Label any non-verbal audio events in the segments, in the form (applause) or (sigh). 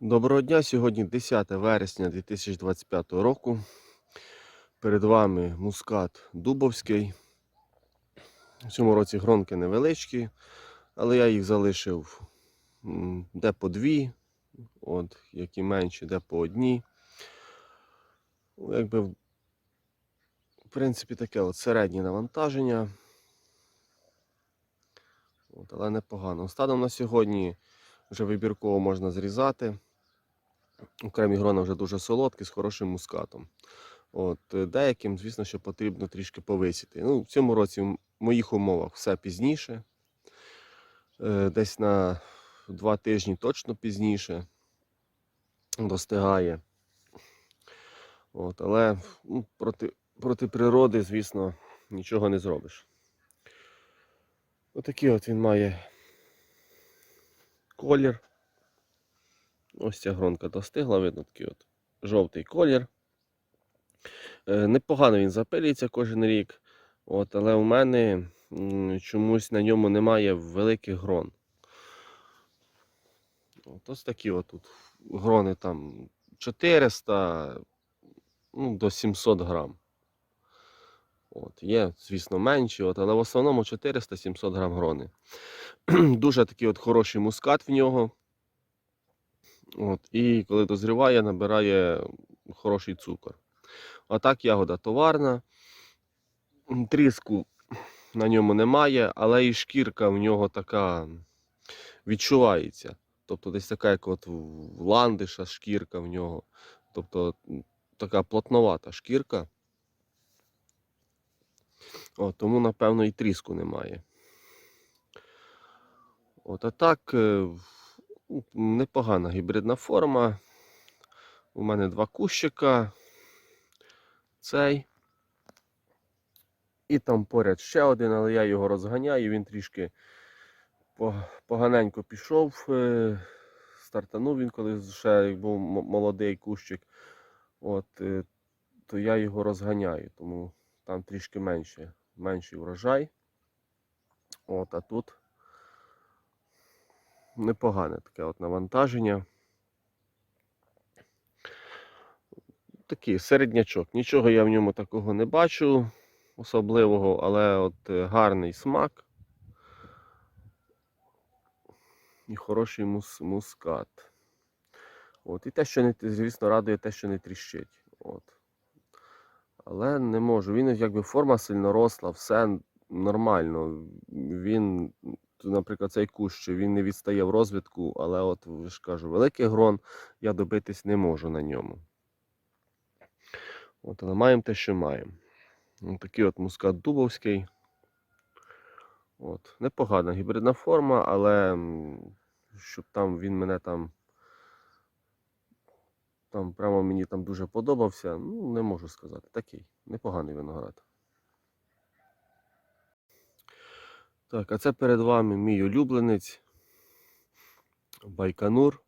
Доброго дня! Сьогодні 10 вересня 2025 року. Перед вами мускат Дубовський. В цьому році гронки невеличкі, але я їх залишив де по дві, от, які менші, де по одній. Якби, в принципі, таке от середнє навантаження. От, але непогано. Станом на сьогодні вже вибірково можна зрізати. Окремі грона вже дуже солодкі, з хорошим мускатом. От, е, деяким, звісно, що потрібно трішки повисіти. Ну, в цьому році в моїх умовах все пізніше. Е, Десь на два тижні точно пізніше достигає. От, але ну, проти, проти природи, звісно, нічого не зробиш. Отакий от він має колір. Ось ця гронка достигла, видно такий от жовтий колір. Е, Непогано він запилюється кожен рік. От, але у мене чомусь на ньому немає великих грон. От ось такі от тут грони там 400 ну, до 700 грам. От, є, звісно, менші, от, але в основному 400-700 грам грони. (clears throat) Дуже такий от хороший мускат в нього. От, і коли дозріває, набирає хороший цукор. А так ягода товарна. Тріску на ньому немає, але і шкірка в нього така відчувається. Тобто десь така, як от ландиша шкірка в нього. Тобто така плотновата шкірка. От, тому, напевно, і тріску немає. От, а так, е, непогана гібридна форма. У мене два кущика. Цей. І там поряд ще один, але я його розганяю, він трішки поганенько пішов. е, Стартанув він, коли ще як був молодий кущик. От, е, то я його розганяю, тому там трішки менше, менший врожай. От, а тут непогане таке от навантаження. Такий середнячок. Нічого я в ньому такого не бачу особливого, але от е, гарний смак і хороший мус, мускат. От, і те, що не, звісно, радує те, що не тріщить. От. Але не можу. Він якби форма сильно росла, все нормально. Він, наприклад, цей кущ, він не відстає в розвитку, але от ж кажу, великих грон я добитись не можу на ньому. От, але маємо те, що маємо. Ось Такий от мускат дубовський. От. Непогана гібридна форма, але щоб там він мене там. Там прямо мені там дуже подобався. Ну, не можу сказати. Такий. Непоганий виноград. Так, а це перед вами мій улюбленець Байконур.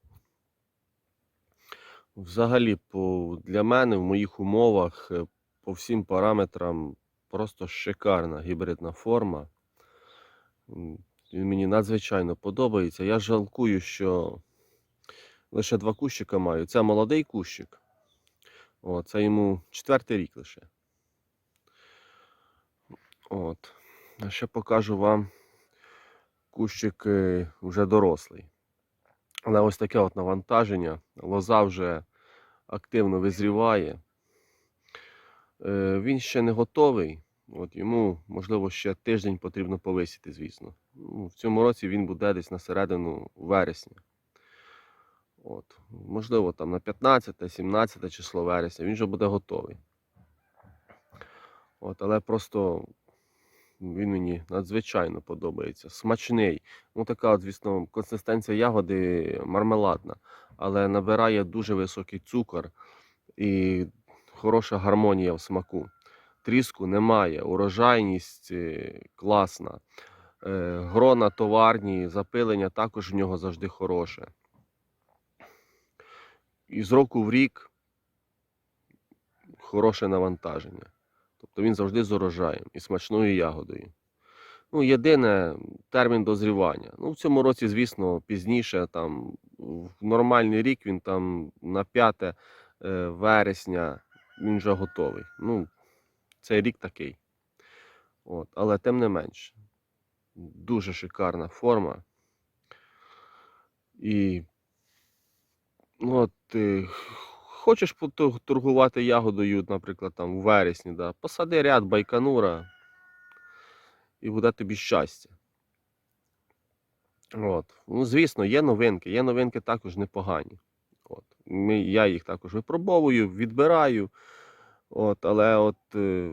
Взагалі, по, для мене в моїх умовах е, по всім параметрам просто шикарна гібридна форма. Він мені надзвичайно подобається. Я жалкую, що лише два кущика маю. Це молодий кущик. О, це йому четвертий рік лише. От. А ще покажу вам кущик е, вже дорослий. Але ось таке от навантаження. Лоза вже активно визріває. Е, Він ще не готовий. От йому, можливо, ще тиждень потрібно повисіти, звісно. Ну, в цьому році він буде десь на середину вересня. От. Можливо, там на 15-17 число вересня він вже буде готовий. От, але просто він мені надзвичайно подобається. Смачний. Ну, така, звісно, консистенція ягоди мармеладна, але набирає дуже високий цукор і хороша гармонія в смаку. Тріску немає, урожайність е, класна. Е, Грона товарні, запилення також в нього завжди хороше. І з року в рік хороше навантаження. Тобто він завжди з урожаєм і смачною ягодою. Ну, єдине термін дозрівання. Ну, в цьому році, звісно, пізніше, там, в нормальний рік він там на 5 е, вересня він вже готовий. Ну, цей рік такий. От, але тим не менше. Дуже шикарна форма. І ну, от, е, хочеш торгувати ягодою, наприклад, там у вересні, да, посади ряд байканура і буде тобі щастя. От. Ну, звісно, є новинки. Є новинки також непогані. От. Ми, я їх також випробовую, відбираю. От, але от, е,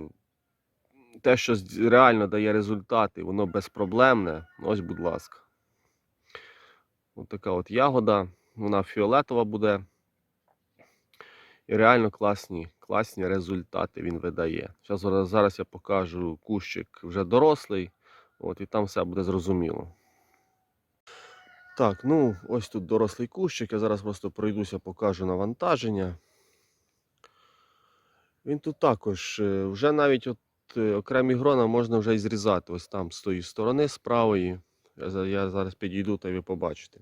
те, що реально дає результати, воно безпроблемне. Ось, будь ласка. От така от ягода, вона фіолетова буде. І реально класні, класні результати він видає. Зараз, зараз, я покажу кущик вже дорослий, от, і там все буде зрозуміло. Так, ну ось тут дорослий кущик. Я зараз просто пройдуся, покажу навантаження. Він тут також, е, вже навіть от е, окремі грона можна вже і зрізати. Ось там з тої сторони, з правої. Я, я зараз підійду та ви побачите.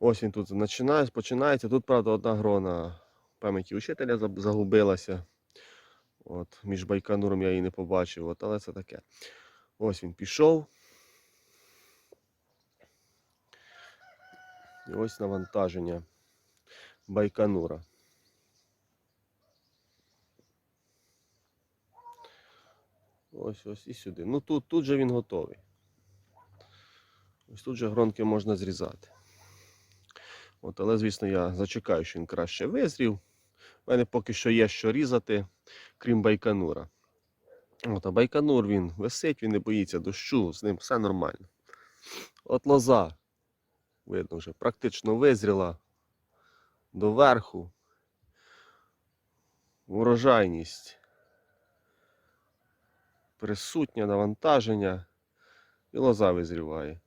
Ось він тут починає, починається. Тут, правда, одна грона пам'яті учителя загубилася. От, між Байконуром я її не побачив, от, але це таке. Ось він пішов. І ось навантаження Байконура. Ось ось і сюди. Ну тут, тут же він готовий. Ось тут же гронки можна зрізати. От, але, звісно, я зачекаю, що він краще визрів. У мене поки що є що різати, крім байканура. От, а байканур він висить, він не боїться дощу, з ним все нормально. От лоза, видно, вже практично визріла доверху. Урожайність. Присутнє навантаження і лоза визріває.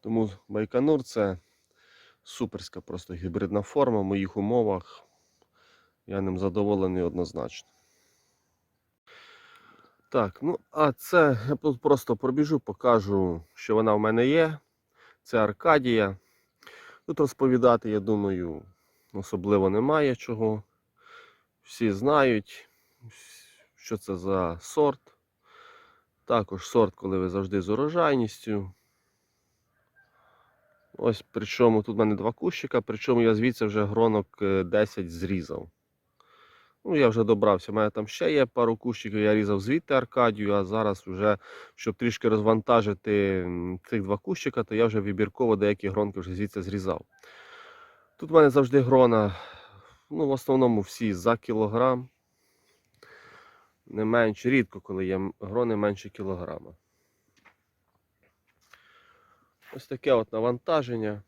Тому Байконур це суперська просто гібридна форма в моїх умовах. Я ним задоволений однозначно. Так, ну а це я тут просто пробіжу, покажу, що вона в мене є. Це Аркадія. Тут розповідати, я думаю, особливо немає чого. Всі знають, що це за сорт. Також сорт, коли ви завжди з урожайністю. Ось причому тут в мене два кущика, причому я звідси вже гронок е, 10 зрізав. Ну, я вже добрався. У мене там ще є пару кущиків, я різав звідти Аркадію, а зараз вже, щоб трішки розвантажити цих два кущика, то я вже вибірково деякі гронки вже звідси зрізав. Тут в мене завжди грона, ну, в основному всі за кілограм. Не менше, рідко, коли є грони менше кілограма. Ось таке от навантаження.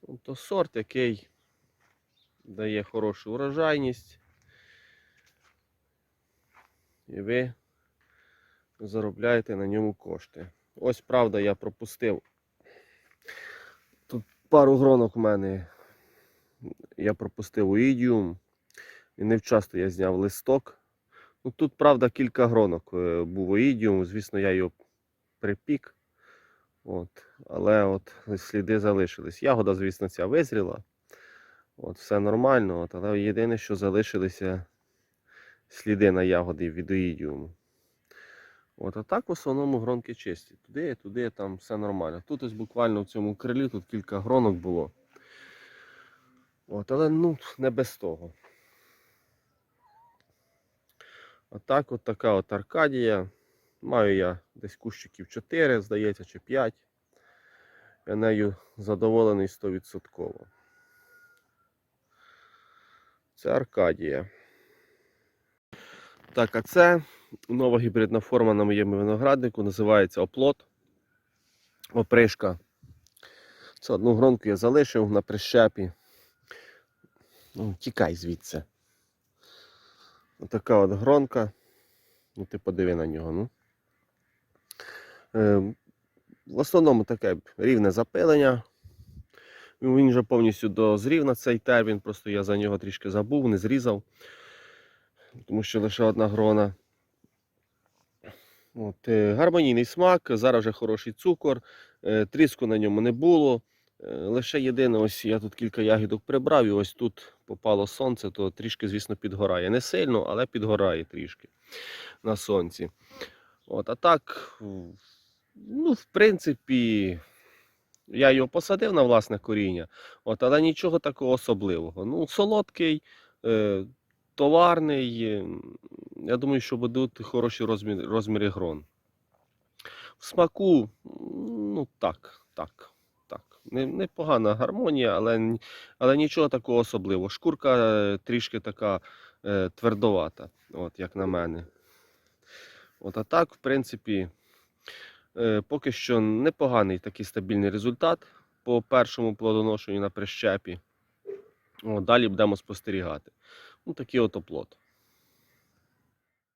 Тобто сорт, який дає хорошу урожайність. І ви заробляєте на ньому кошти. Ось правда, я пропустив. Тут пару гронок у мене я пропустив у ідіум. І невчасно я зняв листок. Ну, тут, правда, кілька гронок е, був у ідіум. Звісно, я його припік. От. Але от сліди залишились. Ягода, звісно, ця визріла. От, все нормально, от, але єдине, що залишилися сліди на ягоди від оїдіуму. От, а так в основному гронки чисті. Туди, туди, там все нормально. Тут ось буквально в цьому крилі тут кілька гронок було. От, але ну, не без того. А так, от така от Аркадія. Маю я десь кущиків 4, здається, чи 5. Я нею задоволений 100%. Це Аркадія. Так, а це нова гібридна форма на моєму винограднику. Називається оплот. Опришка. Це одну гронку я залишив на прищепі. Ну, тікай звідси. Отака от гронка. Ну, ти подиви на нього. Ну. Е, в основному таке рівне запилення. Ну, Він вже повністю дозрів на цей термін, просто я за нього трішки забув, не зрізав. тому що лише одна грона. От, е, гармонійний смак, зараз вже хороший цукор, е, тріску на ньому не було. Е, Лише єдине, ось я тут кілька ягідок прибрав, і ось тут попало сонце, то трішки, звісно, підгорає. Не сильно, але підгорає трішки на сонці. От, а так, ну, в принципі, я його посадив на власне коріння, от, але нічого такого особливого. Ну, солодкий, е, товарний. е, Я думаю, що будуть хороші розміри, розміри грон. В смаку, ну так, так, так. Не- Непогана гармонія, але, але нічого такого особливого. Шкурка е, трішки така е, твердовата, от, як на мене. От, а так, в принципі, поки що непоганий такий стабільний результат по першому плодоношенню на прищепі. О, далі будемо спостерігати. Ну, такий от оплот.